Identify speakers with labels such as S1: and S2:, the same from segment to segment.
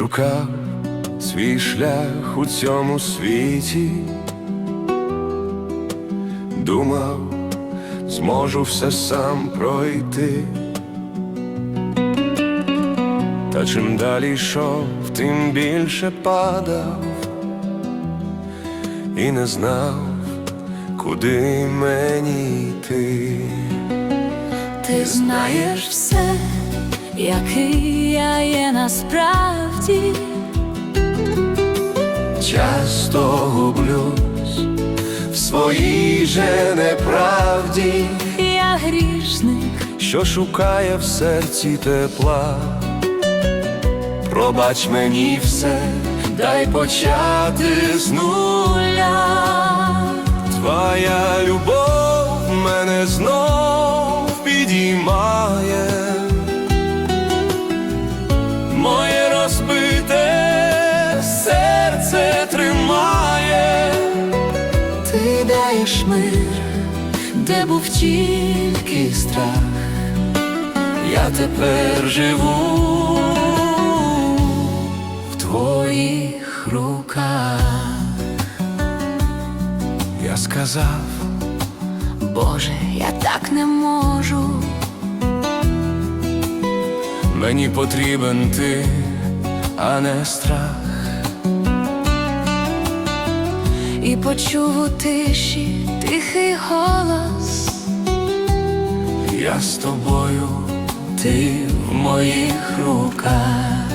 S1: шукав свій шлях у цьому світі, думав, зможу все сам пройти. Та чим далі йшов, тим більше падав і не знав, куди мені йти.
S2: Ти знаєш все, який я є насправді.
S1: Часто гублюсь в своїй же неправді,
S2: Я грішник,
S1: що шукає в серці тепла. Пробач мені все, дай почати з нуля. Твоя любов мене знов підіймає.
S2: Даєш мир, де був тільки страх.
S1: Я тепер живу
S2: В твоїх руках,
S1: Я сказав,
S2: Боже, я так не можу.
S1: мені потрібен ти, а не страх.
S2: І почув у тиші тихий голос.
S1: Я з тобою, ти в моїх руках.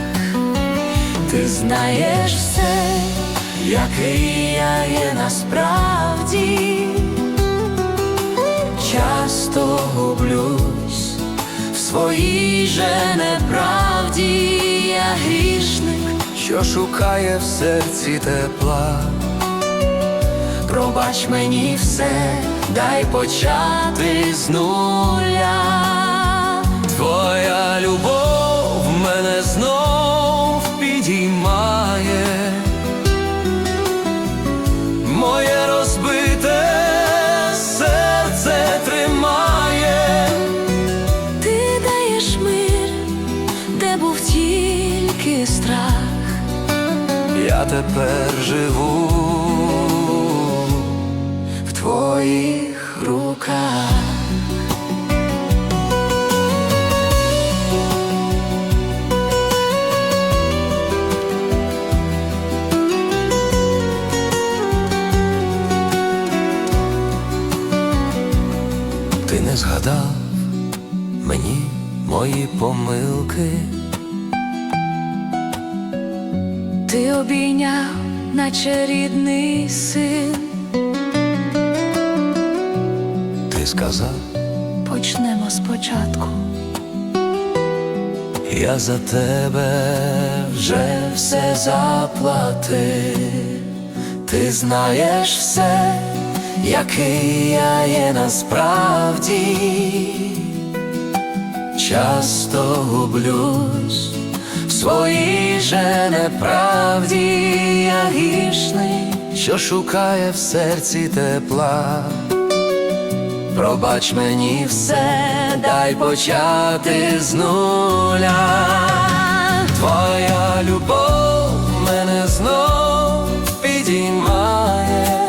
S2: Ти знаєш все, який я є насправді.
S1: Часто гублюсь в своїй же неправді.
S2: Я грішник,
S1: що шукає в серці тепла. Пробач мені все, дай почати з нуля. Твоя любов мене знов підіймає. Моє розбите серце тримає.
S2: ти даєш мир, де був тільки страх.
S1: Я тепер живу твоїх руках. Ти не згадав мені мої помилки.
S2: Ти обійняв, наче рідний син.
S1: Ти сказав,
S2: Почнемо спочатку.
S1: я за тебе вже все заплатив. Ти знаєш все, який я є насправді. Часто гублюсь в своїй же неправді. Я грішний, що шукає в серці тепла. Пробач мені все, дай почати з нуля. Твоя любов мене знов підіймає.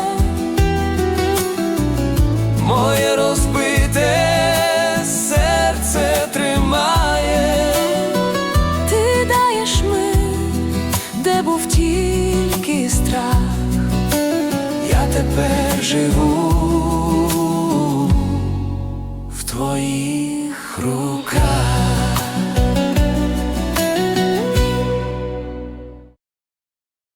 S1: Моє розбите серце тримає.
S2: Ти даєш мир, де був тільки страх.
S1: Я тепер живу твоїх руках.